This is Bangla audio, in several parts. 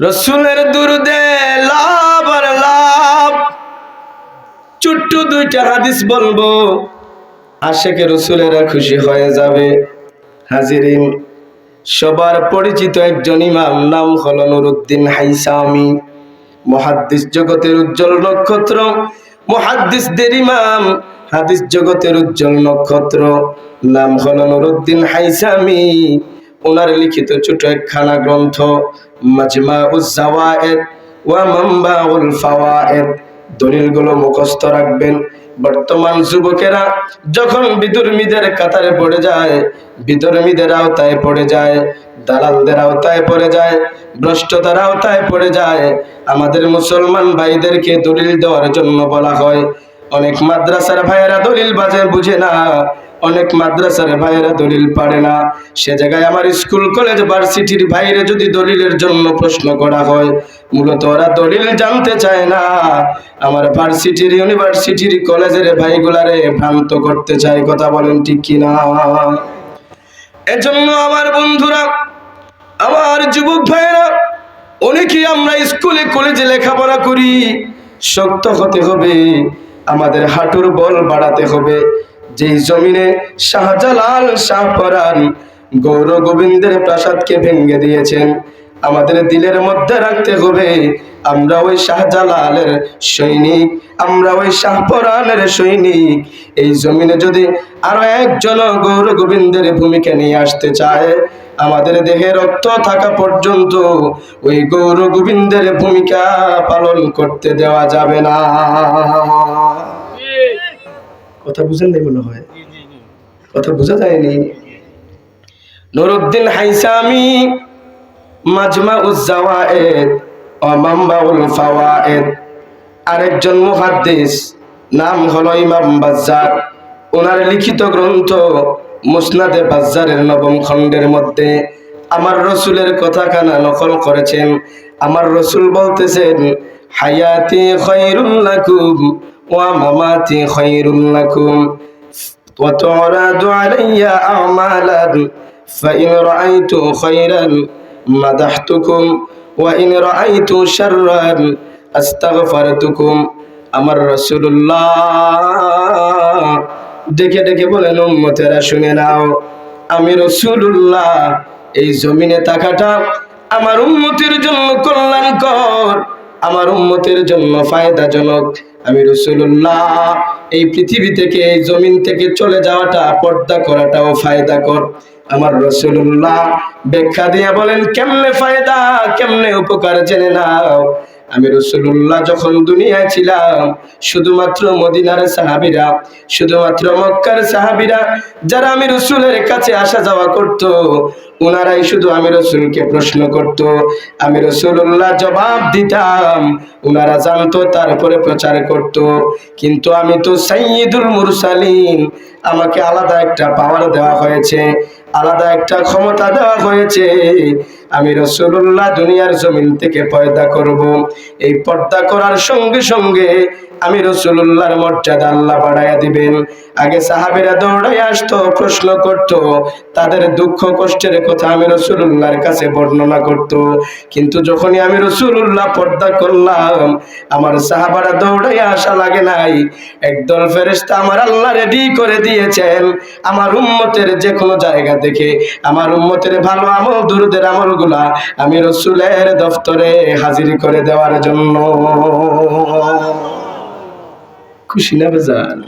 রসুলের দুরুদে লাভ আর লাভ। ছোট্ট দুইটা হাদিস বলব। আশেকে রসুলেরা খুশি হয়ে যাবে। হাজিরিন, সবার পরিচিত একজন ইমাম, নাম হল নুরুদ্দিন হাইসামি। মহাদ্দিস জগতের উজ্জ্বল নক্ষত্র, মহাদ্দিসদের ইমাম, হাদিস জগতের উজ্জ্বল নক্ষত্র, নাম হল নুরুদ্দিন হাইসামি। ওনার লিখিত ছোট একখানা গ্রন্থ মাজমা উজ্জাওয়ায়েদ ওয়া মাম্বাউল ফাওয়ায়েদ। দলিলগুলো মুখস্থ রাখবেন। বর্তমান যুবকেরা যখন বিদুর্মীদের কাতারে পড়ে যায়, বিদুর্মীদের আওতায় পড়ে যায়, দালালদের আওতায় পড়ে যায়, ভ্রষ্টতার আওতায় পড়ে যায়, আমাদের মুসলমান ভাইদেরকে দলিল দেওয়ার জন্য বলা হয়। অনেক মাদ্রাসার ভাইয়েরা দলিল বাজে বুঝে না। অনেক মাদ্রাসার ভাইয়েরা দলিল পারে না। সে জায়গায় আমার স্কুল, কলেজ, ভার্সিটির ভাইরে যদি দলিলের জন্য প্রশ্ন করা হয়, মূলত ওরা দলিল জানতে চায় না। আমার ভার্সিটির, ইউনিভার্সিটির কলেজের ভাইগুলারে ভ্রান্ত করতে চায়, কথা বলেন ঠিক কিনা? এজন্য আমার বন্ধুরা, আমার যুবক ভাইয়েরা, অনেকেই আমরা স্কুলে, কলেজে লেখাপড়া করি, শক্ত হতে হবে, আমাদের হাঁটুর বল বাড়াতে হবে। যেই জমিনে শাহজালাল শাহপরান গৌর গোবিন্দের প্রাসাদকে ভেঙে দিয়েছেন, আমাদের দিলের মধ্যে রাখতে হবে, আমরা ওই শাহজালালের সৈনিক, আমরা ওই শাহপরানের সৈনিক। এই জমিনে যদি আরও একজন গৌর গোবিন্দের ভূমিকা নিয়ে আসতে চায়, আমাদের দেহে রক্ত থাকা পর্যন্ত ওই গৌর গোবিন্দের ভূমিকা পালন করতে দেওয়া যাবে না। কথা বুঝেন নাই মনে হয়। কথা বোঝা যায়নি। নুরুদ্দিন হাইসামি মাজমা উজ্জাওয়ায়েদ ও মাম্বাউল ফাওয়ায়েদ। আরেকজন মুহাদ্দিস নাম হলো ইমাম বাজ্জার। ওনার লিখিত গ্রন্থ মুসনাদে বাজ্জারের নবম খণ্ডের মধ্যে আমার রসুলের কথা কানা নকল করেছেন। আমার রসুল বলতেছেন হায়াতি খৈরুল লাকুম ওয়া মামাতি খৈরুল লাকুম وتعرض علي أعمالا فإن رأيت خيرا مدحتكم وإن رأيت شرا أستغفرتكم আমার রসুল্লাহ দেখে দেখে বলেন উম্মতেরা শুনে নাও আমি রসুল্লাহ এই জমিনে থাকাটা আমার উন্মতির জন্য কল্যাণকর আমার উন্মতের জন্য ফায়দাজনক। আমি রসুল্লাহ এই পৃথিবী থেকে, এই জমিন থেকে চলে যাওয়াটা, পর্দা করাটাও ফায়দা কর আমার রসুল্লাহ ব্যাখ্যা দিয়ে বলেন, কেমনে ফায়দা, কেমনে উপকার জেনে নাও? আমি রসুল্লাহ যখন দুনিয়ায় ছিলাম, শুধুমাত্র মদিনার সাহাবিরা, শুধুমাত্র মক্কার সাহাবিরা, যারা আমি রসুলের কাছে আসা যাওয়া করত ওনারাই শুধু আমি রসুলকে প্রশ্ন করত, আমি রসুল্লাহ জবাব দিতাম ওনারা জানতো, তারপরে প্রচার করত। কিন্তু আমি তো সাইয়দুল মুরসালিন, আমাকে আলাদা একটা পাওয়ার দেওয়া হয়েছে, আলাদা একটা ক্ষমতা দেওয়া হয়েছে। আমি রসুল্লাহ দুনিয়ার জমিন থেকে পয়দা করব। এই পর্দা করার সঙ্গে সঙ্গে আমি রসুল্লাহর মর্যাদা আল্লাহ বাড়াইয়া দিবেন। আগে সাহাবিরা দৌড়াই আসতো, প্রশ্ন করত, তাদের দুঃখ কষ্টের কথা আমি রসুল্লাহর কাছে বর্ণনা করত। কিন্তু যখনই আমি রসুল্লাহ পর্দা করলাম, আমার সাহাবারা দৌড়াই আসা লাগে নাই। একদল ফেরেস্তা আমার আল্লাহ রেডি করে দিয়েছেন। আমার উম্মতের যে কোনো জায়গা দেখে, আমার উম্মতের ভালো আমল, দুরুদের আমলগুলা আমি রসুলের দফতরে হাজির করে দেওয়ার জন্য। খুশি না বেজান?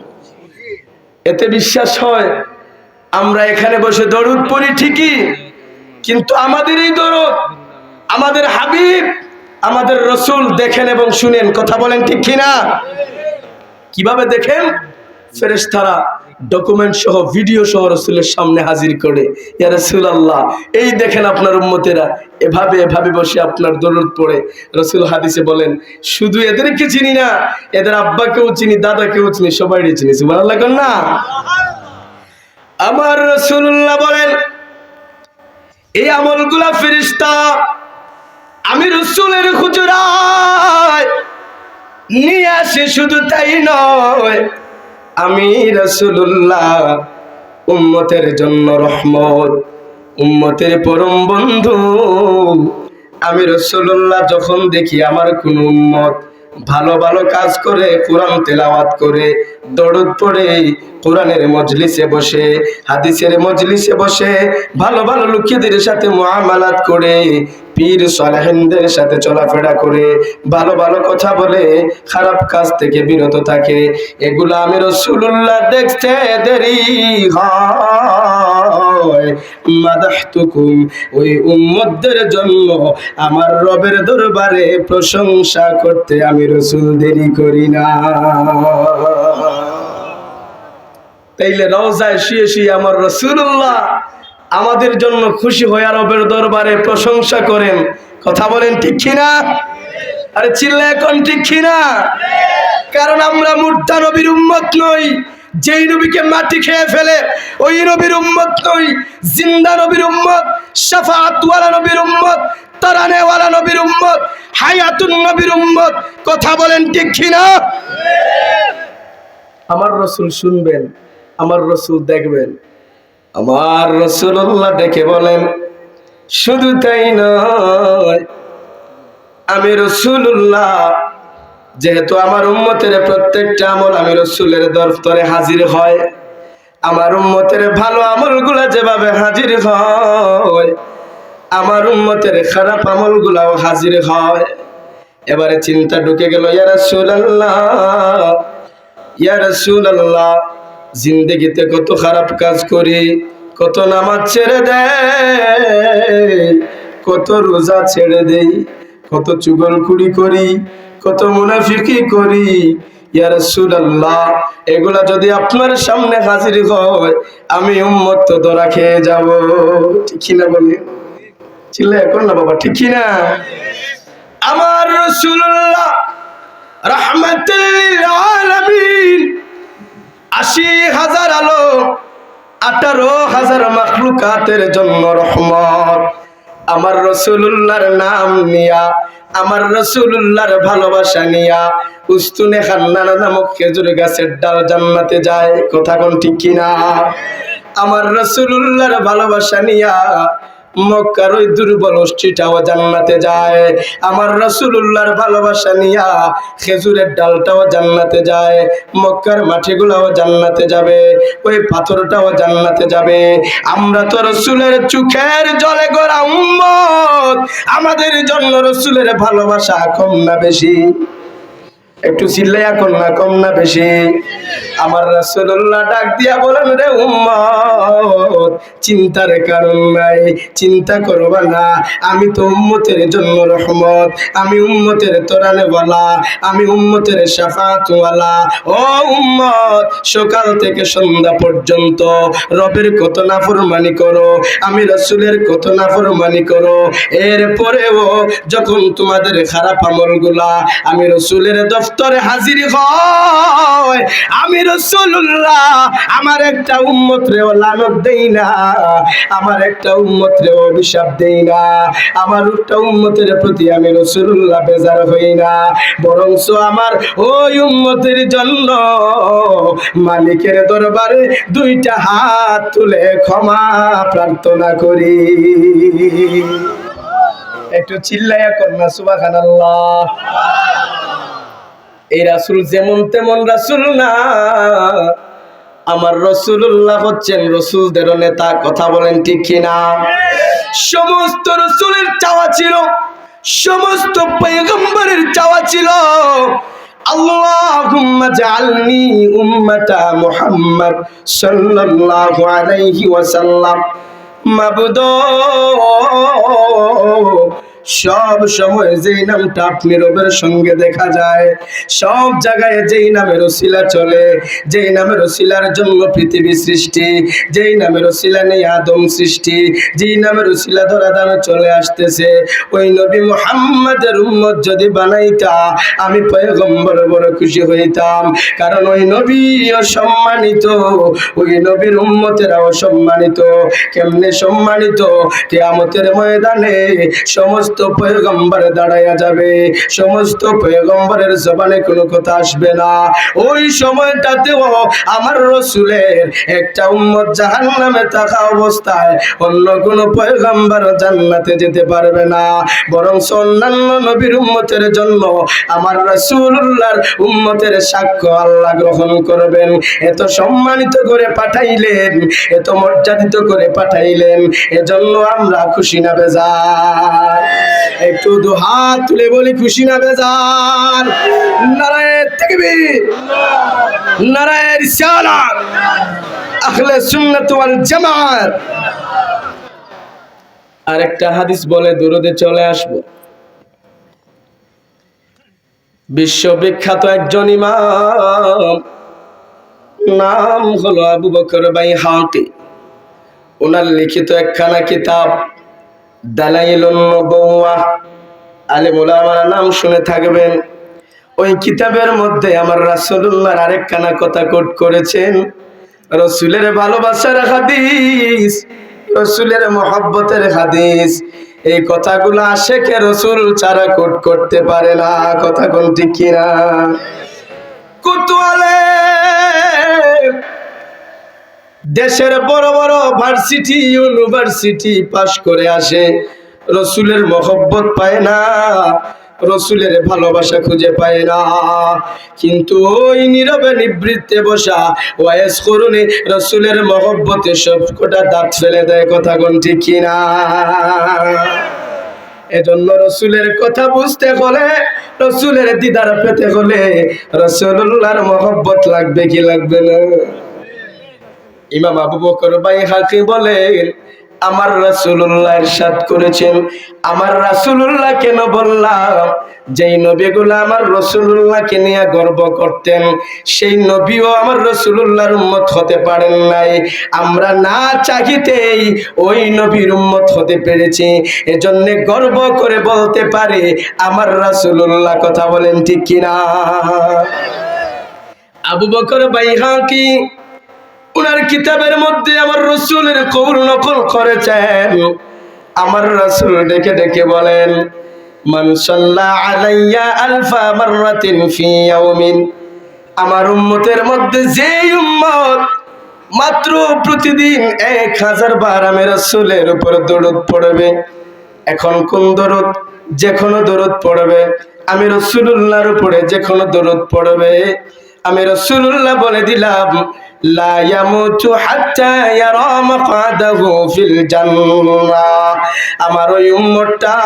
এতে বিশ্বাস হয়, আমরা এখানে বসে দরুদ পড়ি ঠিকই, কিন্তু আমাদের এই দরদ, আমাদের হাবিব, আমাদের রসুল দেখেন এবং শুনেন, কথা বলেন ঠিক কিনা? কীভাবে দেখেন? ফেরেশতারা ডকুমেন্ট সহ ভিডিও সহ রসুলের সামনে হাজির করে ইয়া রসুল আল্লাহ এই দেখেন আপনার উম্মতেরা এভাবে এভাবে বসে আপনার দরুদ পড়ে। রসুল হাদিসে বলেন শুধু এদেরকে চিনি না এদের আব্বাকেও চিনি দাদাকেও চিনি সবাই চিনি। কর না? আমার রসুল্লাহ বলেন এই আমলগুলা ফেরিস্তা আমি রসুলের খুচরায় নিয়ে আসে শুধু তাই নয়। আমি রসুল্লাহ উম্মতের জন্য রহমত, উম্মতের পরম বন্ধু। আমি রসুল্লাহ যখন দেখি আমার কোন উম্মত ভালো ভালো কাজ করে, কোরআন তেলাওয়াত করে, দরুদ পড়ে, কোরআনের মজলিসে বসে, হাদিসের মজলিসে বসে, ভালো ভালো লোকেদের সাথে মুআমালাত করে পীর সালেহিনদের সাথে চলাফেরা করে, ভালো ভালো কথা বলে, খারাপ কাজ থেকে বিরত থাকে। এগুলো আমি রসুল্লাহ দেখতে দেরি হয়। মাদাহতুকুম, ওই উম্মতদের জন্য আমার রবের দরবারে প্রশংসা করতে আমি রসুল দেরি করি না। তাইলে রওজায় শুয়ে শুয়ে আমার রসুল্লাহ আমাদের জন্য খুশি হয়ে রবের দরবারে প্রশংসা করেন। কথা বলেন ঠিক কিনা? আরে চিল্লা এখন ঠিক কিনা? কারণ আমরা মুর্দা নবীর উম্মত নই, যেই নবীকে মাটি খেয়ে ফেলে, ওই নবীর উম্মত নই, জিন্দা নবীর উম্মত, শাফাআতওয়ালা নবীর উম্মত, তারানেওয়ালা নবীর উম্মত, হায়াতুন নবীর উম্মত। কথা বলেন ঠিক কিনা? আমার রসুল শুনবেন, আমার রসুল দেখবেন। আমার রসুল্লাহ ডেকে বলেন, শুধু তাই নয়, আমি রসুল্লাহ যেহেতু আমার উম্মতের প্রত্যেকটা আমল আমি রসুলের দফতরে হাজির হয়, আমার উম্মতের ভালো আমলগুলা যেভাবে হাজির হয়, আমার উম্মতের খারাপ আমলগুলাও হাজির হয়। এবারে চিন্তা ঢুকে গেল, ইয়া রাসূলুল্লাহ ইয়া রাসূলুল্লাহ জিন্দগিতে কত খারাপ কাজ করি, কত নামাজ ছেড়ে দেয় কত রোজা ছেড়ে দেই, কত চুগলখুড়ি করি, কত মুনাফিকি করি। ইয়া রাসূলুল্লাহ, এগুলা যদি আপনার সামনে হাজির হয়, আমি উম্মত তো ধরা খেয়ে যাব। ঠিক না বলি? চিল্লা এখন না বাবা, ঠিক না আমার রাসূলুল্লাহ রাহমাতুল আলামিন আশি হাজার আলো, আঠারো হাজার মাখলুকাতের জন্য রহমত। আমার রসুল্লাহর নাম নিয়া, আমার রসুল্লাহর ভালোবাসা নিয়া, উস্তুনে খান্নানা নামক খেজুর গাছের ডাল জান্নাতে যায়। কথা কোন ঠিক কিনা? আমার রসুল্লাহর ভালোবাসা নিয়া মক্কার ওই দুর্বল অষ্টিটাও জান্নাতে যায়। আমার রসুল্লাহর ভালোবাসা নিয়া খেজুরের ডালটাও জান্নাতে যায়। মক্কার মাটিগুলাও জান্নাতে যাবে। ওই পাথরটাও জান্নাতে যাবে। আমরা তো রসুলের চোখের জলে গড়া উম্মত। আমাদের জন্য রসুলের ভালোবাসা কম না বেশি। একটু চিল্লাইয়া কম না কম না বেশি। আমার রাসূলুল্লাহ ডাক দিয়া বলেন, রে উম্মত, চিন্তার কারণ নাই, চিন্তা করবা না। আমি তো উম্মতের জন্য রহমত, আমি উম্মতের তোরানে বলা আমি উম্মতের শাফাত ওয়ালা ও উম্মত, সকাল থেকে সন্ধ্যা পর্যন্ত রবের কত নাফরমানি করো, আমি রাসূলের কত নাফরমানি করো। এরপরেও যখন তোমাদের খারাপ আমলগুলা আমি রসুলের দফতরে হাজির হয়। আমি রসুল্লাহ আমার একটা উম্মত রে লানত দেই না, আমার একটা উম্মত রে অভিশাপ দেই না, আমার একটা উম্মতের প্রতি আমি রসুল্লাহ বেজার হই না, বরঞ্চ আমার ওই উম্মতের জন্য মালিকের দরবারে দুইটা হাত তুলে ক্ষমা প্রার্থনা করি। একটু চিল্লাইয়া কন্যা আল্লাহ এই রাসুল যেমন তেমন রাসুল না। আমার রসুল্লাহ হচ্ছেন রসুলদের নেতা, কথা বলেন ঠিক কিনা? সমস্ত রসুলের চাওয়া ছিল, সমস্ত পয়গম্বরের চাওয়া ছিল। আলাইহি ওয়াসাল্লাম। সব সময় যেই নামটা আপনি রবের সঙ্গে দেখা যায়, সব জায়গায় যেই নামের ওসিলা চলে, যেই নামের ওসিলার জন্য পৃথিবী সৃষ্টি, যেই নামের ওসিলা নেই আদম সৃষ্টি, যেই নামের ওসিলা ধরা দামে চলে আসতেছে, ওই নবী মুহাম্মাদের উম্মত যদি বানাইতা, আমি পয়গম্বর বড় খুশি হইতাম। কারণ ওই নবী সম্মানিত ওই নবীর উম্মতেরাও সম্মানিত কেমনে সম্মানিত? কেয়ামতের ময়দানে সমস্ত সমস্ত পয়গম্বর দাঁড়াইয়া যাবে। সমস্ত পয়গম্বরের জবানে কোনো কথা আসবে না। ওই সময়টাতেও আমার রসুলের একটা উম্মত জাহান নামে থাকা অবস্থায় অন্য কোনো পয়গম্বর জান্নাতে যেতে পারবে না। বরং অন্যান্য নবীর উম্মতের জন্য আমার রসুল্লাহর উম্মতের সাক্ষ্য আল্লাহ গ্রহণ করবেন। এত সম্মানিত করে পাঠাইলেন, এত মর্যাদিত করে পাঠাইলেন, এজন্য আমরা খুশি না বেজার। একটু দু হাত তুলে বলি খুশি না বেজার? নারায়ণ তাকবীর। নারায়ণ রিসালাত। আহলে সুন্নাত ওয়াল জামাত। আরেকটা হাদিস বলে দূরদে চলে আসব। বিশ্ববিখ্যাত একজন ইমাম, নাম হলো আবু বকর বাই হাঁকে ওনার লিখিত একখানা কিতাব দালাইলুন নবুয়া আলে মোলামার নাম শুনে থাকবেন। ওই কিতাবের মধ্যে আমার রাসূলুল্লাহর আরেকখানা কথা কোট করেছেন। রসুলের ভালোবাসার হাদিস, রসুলের মহব্বতের হাদিস। এই কথাগুলো আশেকে রসুল ছাড়া কোট করতে পারে না। কথা কোন ঠিক কিনা? কুতুয়ালে দেশের বড় বড় ভার্সিটি, ইউনিভার্সিটি পাশ করে আসে। রসুলের মহব্বত পায় না, রসুলের ভালোবাসা খুঁজে পায় না। কিন্তু ওই নীরবে নিবৃত্তে বসা ওয়াইস করুনে রসুলের মহব্বতে সব কটা দাঁত ফেলে দেয়, কথা কোন ঠিক কিনা? এজন্য রসুলের কথা বুঝতে হলে, রসুলের দিদার পেতে হলে রসুল্লাহর মহব্বত লাগবে কি লাগবে না? ইমাম আবু বকর ভাই হাকি বলেন, আমার রাসূলুল্লাহ ইরশাদ করেছেন। আমার রাসূলুল্লাহ কেন বললাম, যেই নবীগুলো আমার রসুল্লাহকে নিয়ে গর্ব করতেন, সেই নবীও আমার রসুল্লাহর উম্মত হতে পারেন নাই। আমরা না চাহিতেই ওই নবীর উম্মত হতে পেরেছি। এজন্য গর্ব করে বলতে পারে, আমার রাসূলুল্লাহ কথা বলেন ঠিক কিনা? আবু বকর বাইহা কি উনার কিতাবের মধ্যে আমার রসুলের কৌল নকল করেছেন। আমার রসুল ডেকে ডেকে বলেন আমার উম্মতের মধ্যে যে উম্মত মাত্র প্রতিদিন এক হাজার বার আমি রসুলের উপর দরুদ পড়বে। এখন কোন দরুদ? যে কোনো দরুদ পড়বে। আমি রসুল্লাহর উপরে যে কোনো দরুদ পড়বে। আমি রসুল্লাহ বলে দিলাম আমার ওই উম্মতটা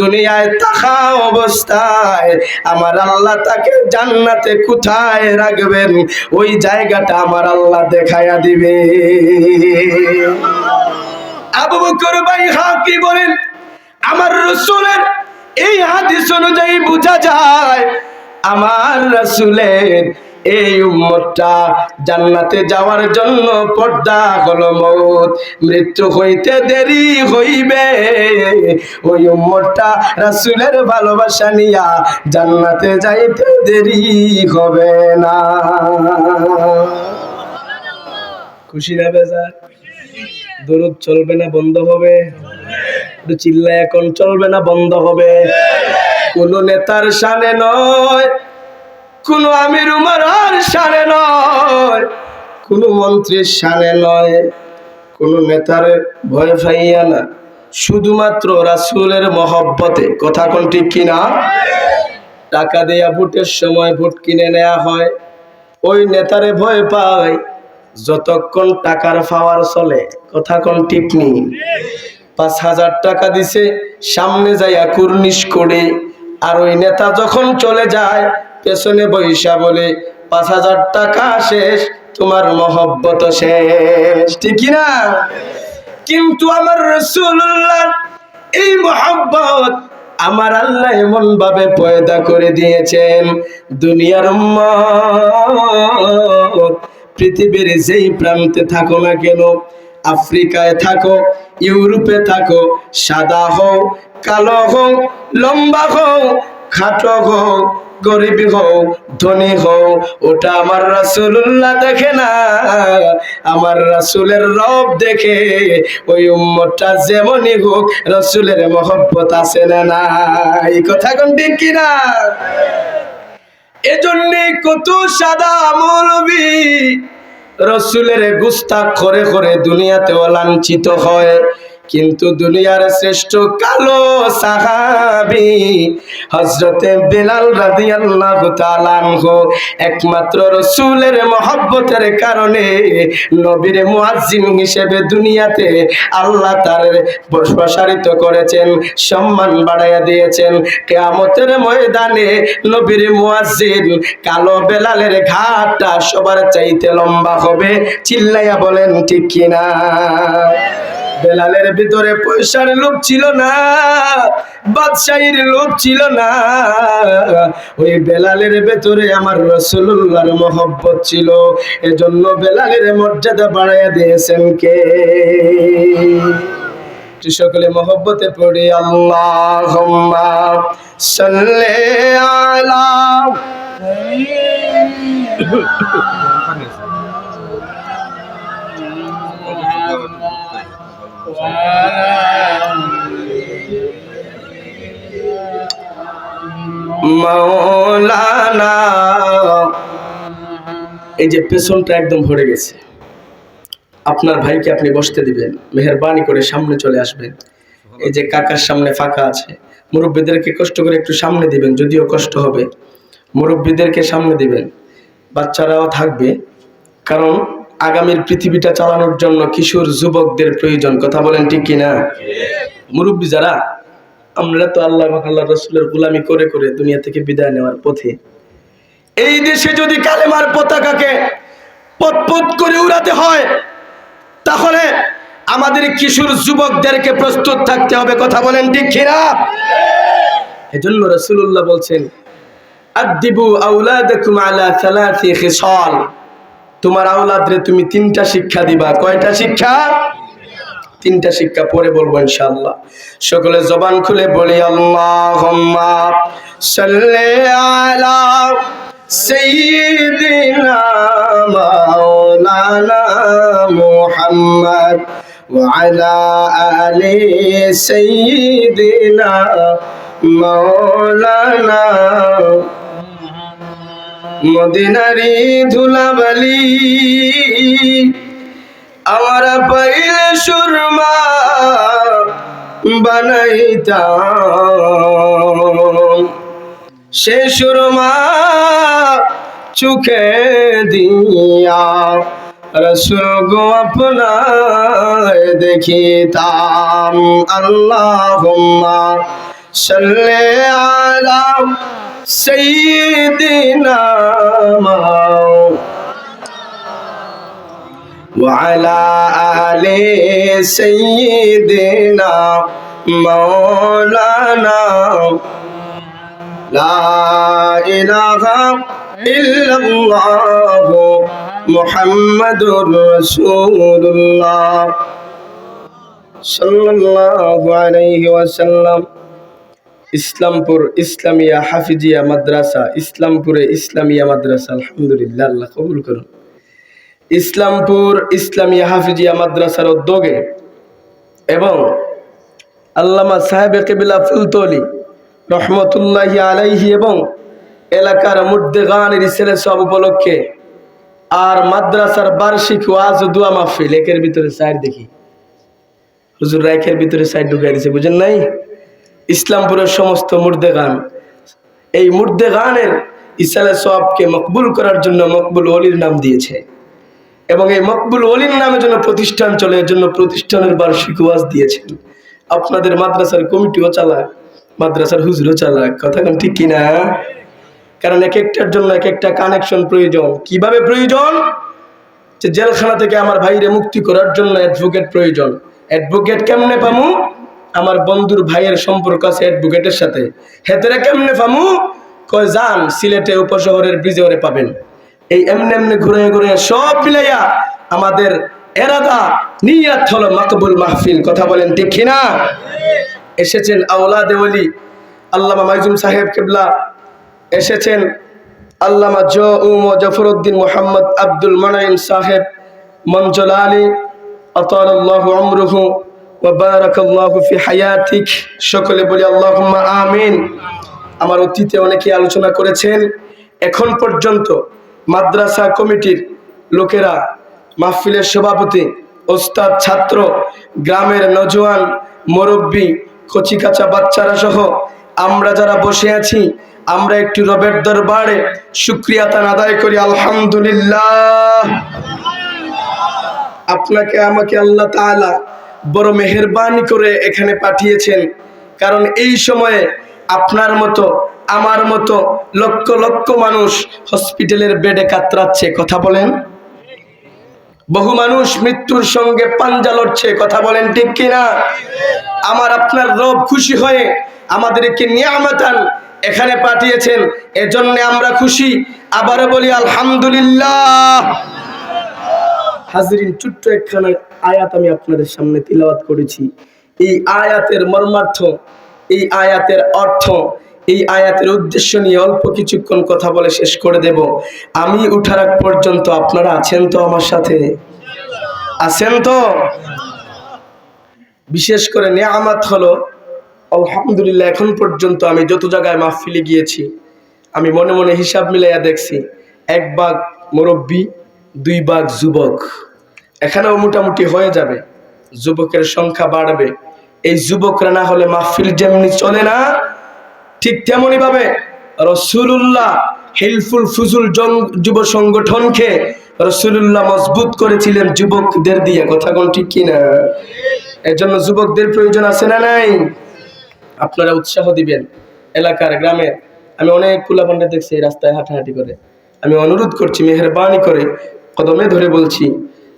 দুনিয়ায় থাকা অবস্থায় আমার আল্লাহ তাকে জান্নাতে কোথায় রাখবেন, ওই জায়গাটা আমার আল্লাহ দেখায়া দিবে। আবু বকর ভাই হ্যাঁ কি বলেন, আমার রসুলের এই হাদিস অনুযায়ী বোঝা যায় আমার রসুলের এই উম্মতটা জান্নাতে যাওয়ার জন্য পর্দা হলো মৌত। মৃত্যু হইতে দেরি হইবে। ওই উম্মতটা রাসূলের ভালোবাসা নিয়া জান্নাতে যাইতে দেরি হবে না। খুশি না বেজার? দরুদ চলবে না, বন্ধ হবে। চিল্লা এখন চলবে না, বন্ধ হবে। কোন নেতার সানে নয়, কোন আমির উমার সানে নয়, কোন মন্ত্রীর সানে নয়, কোন নেতার ভয় পাইয়া না। শুধুমাত্র রাসূলের মহব্বতে, কথা কোন ঠিক কিনা টাকা দেয়া ভোটের সময় ভোট কিনে নেওয়া হয়, ওই নেতারে ভয় পায়, যতক্ষণ টাকার পাওয়ার চলে, কথা কোন নেই। পাঁচ হাজার টাকা দিছে, সামনে যাইয়া কুর্নিশ করে আর ওই নেতা যখন চলে যায়, পেছনে বৈশা বলে, পাঁচ হাজার টাকা শেষ, তোমার মহব্বত শেষ। ঠিক না? কিন্তু আমার রসুল্লাহ এই মহব্বত আমার আল্লাহ এমন ভাবে পয়দা করে দিয়েছেন, দুনিয়ার পৃথিবীর যেই প্রান্তে থাকো না কেন, আফ্রিকায় থাকো, ইউরোপে থাকো, সাদা হও, কালো হও লম্বা হও খাটো হোক, গরিব হোক, ধনী হোক, ওটা আমার রাসূলুল্লাহ দেখে না। আমার রাসূলের রব দেখে ওই উম্মতটা যেমনই হোক, রাসূলের মহব্বত আছে না না এই কথা কোন ঠিক কিনা? এজন্যে কত সাদা মৌলবী রসুলের গুস্তা করে করে দুনিয়াতেও লাঞ্ছিত হয়। কিন্তু দুনিয়ার শ্রেষ্ঠ কালো সাহাবি হজরতে বেলাল রাদিয়াল্লাহু তাআলা একমাত্র রসুলের মহব্বতের কারণে নবীর মুয়াজ্জিন হিসেবে দুনিয়াতে আল্লাহ তার প্রসারিত করেছেন, সম্মান বাড়াইয়া দিয়েছেন। কেয়ামতের ময়দানে নবীর মুয়াজ্জিন কালো বেলালের ঘাটটা সবার চাইতে লম্বা হবে। চিল্লাইয়া বলেন, ঠিক কিনা? বেলালের ভিতরে পয়সার লোভ ছিল না, বাদশাহীর লোভ ছিল না। ওই বেলালের ভেতরে আমার রসুল্লাহর মহব্বত ছিল। এজন্য বেলালের মর্যাদা বাড়াইয়া দিয়েছেন কে? সকলে মহব্বতে পড়ে আল্লাহ সাল্লে আলা এই যে পেছনটা একদম ভরে গেছে। আপনার ভাইকে আপনি বসতে দিবেন, মেহরবানি করে সামনে চলে আসবেন। এই যে কাকার সামনে ফাঁকা আছে, মুরব্বীদেরকে কষ্ট করে একটু সামনে দিবেন, যদিও কষ্ট হবে। মুরব্বীদেরকে সামনে দিবেন। বাচ্চারাও থাকবে, কারণ আগামীর পৃথিবীটা চালানোর জন্য কিশোর যুবকদের প্রয়োজন, কথা বলেন ঠিক কিনা? মুরব্বী যারা, আমরা তো আল্লাহ আল্লাহ রসুলের গুলামি করে করে দুনিয়া থেকে বিদায় নেওয়ার পথে। এই দেশে যদি কালেমার পতাকাকে পতপত করে উড়াতে হয়, তাহলে আমাদের কিশোর যুবকদেরকে প্রস্তুত থাকতে হবে, কথা বলেন ঠিক কিনা? এজন্য রসুল্লাহ বলছেন আদিবু আউলাদাকুম আলা সালাসি খিসাল। তোমার আওলাদরে তুমি তিনটা শিক্ষা দিবা কয়টা শিক্ষা তিনটা শিক্ষা পরে বলবো ইনশাআল্লাহ সকলে জবান খুলে বলি আল্লাহুম্মা সাল্লি আলা সাইয়্যিদিনা মাওলানা মুহাম্মদ وعلى آل سيدنا مولانا মদিনারি ধুলাবালি। আমার পাইলে সুরমা বানাইতাম। সে সুরমা চুখে দিয়া রসুল গো আপনায় দেখিতাম। আল্লাহ সাল্লে আলা سيدنا وعلى آل سيدنا مولانا. لا إله إلا الله محمد رسول الله. صلى الله عليه وسلم. ইসলামপুর ইসলামিয়া হাফিজিয়া মাদ্রাসা, ইসলামপুরে ইসলামিয়া মাদ্রাসা, আলহামদুলিল্লাহ, আল্লাহ কবুল করুন। ইসলামপুর ইসলামিয়া হাফিজিয়া মাদ্রাসার উদ্যোগে এবং আল্লামা সাহেব কেবিলা ফুলতলি, রহমতুল্লাহি আলাইহি এবং এলাকার মুদ্দে গানের ছেলে সব উপলক্ষে আর মাদ্রাসার বার্ষিক ওয়াজ দোয়া মাহফিল, একের ভিতরে সাইড দেখি। হুজুর রাইখের ভিতরে সাইড ঢুকাই দিছে, বুঝেন নাই? ইসলামপুরের সমস্ত মুর্দে গান। এই মুর্দে গানের ইসালে সবকে মকবুল করার জন্য মকবুল অলির নাম দিয়েছে। এবং এই মকবুল অলির নামে জন্য প্রতিষ্ঠান চলে, এর জন্য প্রতিষ্ঠানের বার্ষিক ওয়াজ দিয়েছেন। আপনাদের মাদ্রাসার কমিটিও চালাক, মাদ্রাসার হুজুরও চালাক। কথা কোন ঠিক কিনা? কারণ এক একটার জন্য এক একটা কানেকশন প্রয়োজন। কীভাবে প্রয়োজন? যে জেলখানা থেকে আমার ভাইরে মুক্তি করার জন্য অ্যাডভোকেট প্রয়োজন। অ্যাডভোকেট কেমনে পামু? আমার বন্ধুর ভাইয়ের সম্পর্ক আছে অ্যাডভোকেটের সাথে। হেতেরে কেমনে পামু? কয় যান সিলেটে উপশহরের ব্রিজে ওরে পাবেন। এই এমনি এমনি ঘুরে ঘুরে সব মিলাইয়া আমাদের এরাদা নিয়াত হলো মাকবুল মাহফিল। কথা বলেন ঠিক না এসেছেন আওলাদে ওলি, আল্লামা মাইজুম সাহেব কেবলা। এসেছেন আল্লামা জ উম জফরউদ্দিন মোহাম্মদ আব্দুল মানাইম সাহেব মঞ্জল আলী আতাল্লাহু আমরুহু ফি হায়াতিক। সকলে বলি আল্লাহুম্মা আমিন। আমার অতীতে অনেকে আলোচনা করেছেন, এখন পর্যন্ত মাদ্রাসা কমিটির লোকেরা, মাহফিলের সভাপতি, ওস্তাদ, ছাত্র, গ্রামের নজওয়ান, মুরব্বী, কচিকাচা বাচ্চারা সহ আমরা যারা বসে আছি, আমরা একটু রবের দরবারে শুক্রিয়া তান আদায় করি, আলহামদুলিল্লাহ। আপনাকে, আমাকে আল্লাহ তাআলা বড় মেহেরবানি করে এখানে পাঠিয়েছেন। কারণ এই সময়ে আপনার মতো, আমার মতো লক্ষ লক্ষ মানুষ হসপিটালের বেডে কাতরাচ্ছে, কথা বলেন। বহু মানুষ মৃত্যুর সঙ্গে পাঞ্জা লড়ছে, কথা বলেন ঠিক কিনা? আমার আপনার রব খুশি হয়ে আমাদেরকে নিয়ামতান এখানে পাঠিয়েছেন। এজন্য আমরা খুশি। আবারও বলি, আলহামদুলিল্লাহ। হাজরিন, ছোট্ট একখানা আয়াত আমি আপনাদের সামনে তিলাওয়াত করেছি। এই আয়াতের মর্মার্থ, এই আয়াতের অর্থ, এই আয়াতের উদ্দেশ্য নিয়ে অল্প কিছুক্ষণ কথা বলে শেষ করে দেব। আমি উঠার আগ পর্যন্ত আপনারা আছেন তো আমার সাথে? আছেন তো? বিশেষ করে নেয়ামাত হলো, আলহামদুলিল্লাহ এখন পর্যন্ত আমি যত জায়গায় মাহফিলে গিয়েছি, আমি মনে মনে হিসাব মিলাইয়া দেখছি, এক বাঘ মুরব্বী, দুই বাঘ যুবক। এখানেও মোটামুটি হয়ে যাবে। যুবকের সংখ্যা বাড়বে। এই যুবকরা না হলে মাহফিল যেমনি চলে না, ঠিক তেমনই ভাবে রসুল্লাহ হেলফুল ফুজুল যুব সংগঠনকে রসুল্লাহ মজবুত করেছিলেন যুবকদের দিয়ে। কথা কোন ঠিক কিনা? এর জন্য যুবকদের প্রয়োজন আছে না নাই? আপনারা উৎসাহ দিবেন। এলাকার, গ্রামের। আমি অনেক কুলাপান্ডে দেখছি রাস্তায় হাঁটাহাঁটি করে। আমি অনুরোধ করছি, মেহরবানি করে কদমে ধরে বলছি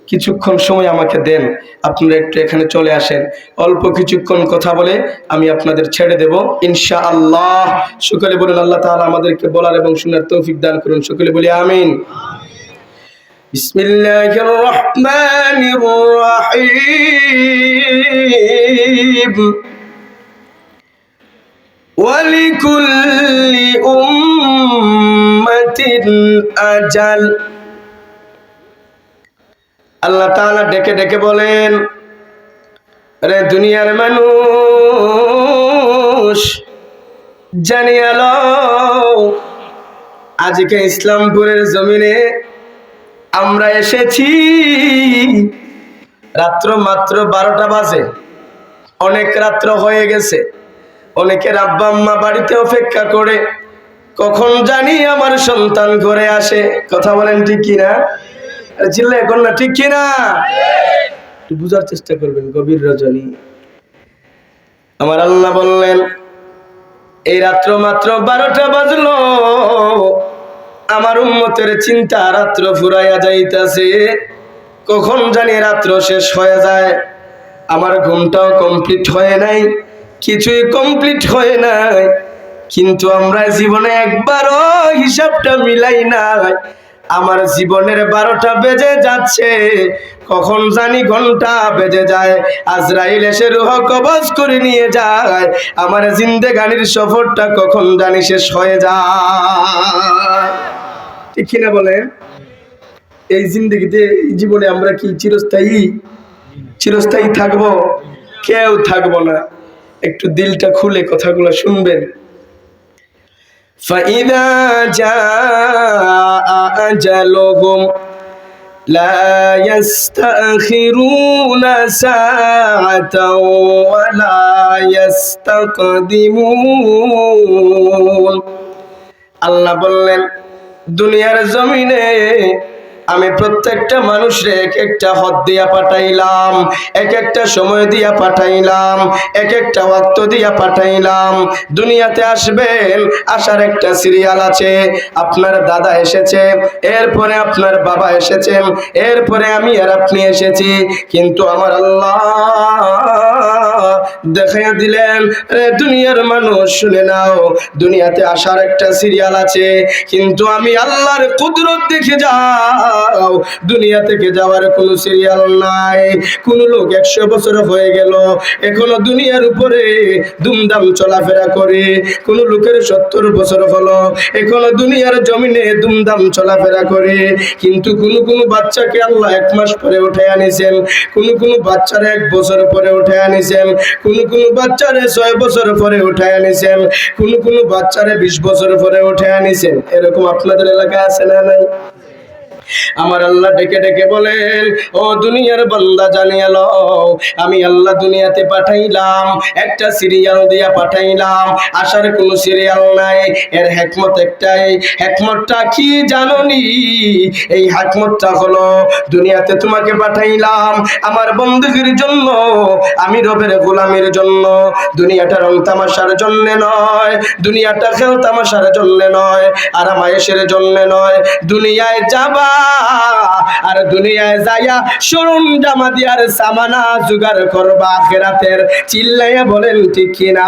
কিছুক্ষণ সময় আমাকে দেন আপনারা একটু এখানে চলে আসেন অল্প কিছুক্ষণ কথা বলে আমি আপনাদের ছেড়ে দেব ইনশা আল্লাহ সকলে বলুন আল্লাহ তাআলা আমাদেরকে বলার এবং শোনার তৌফিক দান করুন সকলে বলি আমিন بسم الله الرحمن الرحيم ولكل أمة أجل আল্লাহ তাআলা ডেকে ডেকে বলেন, রে দুনিয়ার মানুষ, জানিয়ে আজকে ইসলামপুরের জমিনে আমরা এসেছি, রাত্র মাত্র বারোটা বাজে, অনেক রাত্র হয়ে গেছে, অনেকের আব্বা আম্মা বাড়িতে অপেক্ষা করে, কখন জানি আমার সন্তান ঘরে আসে? কথা বলেন ঠিক কিনা? চিল্লা এখন না ঠিক কিনা? একটু বুঝার চেষ্টা করবেন গভীর রজনী। আমার আল্লাহ বললেন এই রাত্র মাত্র বারোটা বাজলো। আমার উম্মতের চিন্তা রাত্র ফুরাইয়া যাইতাছে। কখন জানি রাত্র শেষ হয়ে যায়। আমার ঘুমটাও কমপ্লিট হয়ে নাই কিছুই কমপ্লিট হয়ে নাই। কিন্তু আমরা জীবনে একবারও হিসাবটা মিলাই নাই। আমার জীবনের বারোটা বেজে যাচ্ছে। কখন জানি ঘণ্টা বেজে যায়। আজরাইল এসে রুহ কবজ করে নিয়ে যায়। আমার জিন্দে জিন্দেগানির সফরটা কখন জানি শেষ হয়ে যায়। ঠিক কিনা বলে এই জিন্দগিতে, এই জীবনে আমরা কি চিরস্থায়ী? চিরস্থায়ী থাকব? কেউ থাকব না। একটু দিলটা খুলে কথাগুলো শুনবেন। فإذا جاء أجلهم لا يستأخرون ساعة ولا يستقدمون আল্লাহ বললেন দুনিয়ার জমিনে আমি প্রত্যেকটা মানুষরে এক একটা হদ দিয়া পাঠাইলাম এক একটা সময় দিয়া পাঠাইলাম এক একটা ওয়াক্ত দিয়া পাঠাইলাম। দুনিয়াতে আসবেন, আসার একটা সিরিয়াল আছে, আপনার দাদা এসেছে, এরপরে আপনার বাবা এসেছেন, এরপরে আমি আর আপনি এসেছি, কিন্তু আমার আল্লাহ দেখাইয়া দিলেন দুনিয়ার মানুষ, শুনে নাও, দুনিয়াতে আসার একটা সিরিয়াল আছে। কিন্তু আমি আল্লাহর কুদরত দেখে যাও, দুনিয়া থেকে যাওয়ার কোনো সিরিয়াল নাই। কোন লোক একশো বছর হয়ে গেল, এখনও দুনিয়ার উপরে দুমদাম চলাফেরা করে। কোন লোকের সত্তর বছর হলো, এখনও দুনিয়ার জমিনে দুমদাম চলাফেরা করে। কিন্তু কোন কোন বাচ্চাকে আল্লাহ এক মাস পরে উঠে আনিছেন, কোন কোন বাচ্চার এক বছর পরে উঠে আনিছেন কোন কোন বাচ্চারে ছয় বছর পরে উঠে আনিছেন। কোন কোন বাচ্চারে বিশ বছর পরে উঠে আনিছেন। এরকম আপনাদের এলাকায় আছে না নাই? আমার আল্লাহ ডেকে ডেকে বলেন, ও দুনিয়ার বান্দা জানিয়ে লও, আমি আল্লাহ দুনিয়াতে পাঠাইলাম, একটা সিরিয়াল দিয়া পাঠাইলাম আসার কোনো সিরিয়াল নাই, এর হেকমত একটাই, হেকমতটা কি জাননি? এই হেকমতটা হলো, দুনিয়াতে তোমাকে পাঠাইলাম, আমার বন্ধুদের জন্য, আমি রবের গোলামের জন্য, দুনিয়াটা রং তামাশার জন্য নয়, দুনিয়াটা খেল তামাশার জন্য নয়, আর আমায়েশের জন্য নয়, দুনিয়ায় যাবা আর দুনিয়ায় যাইয়া সরুন জামা দিয়ার সামানা জোগাড় করবা আখেরাতের। চিল্লাইয়া বলেন ঠিক কিনা?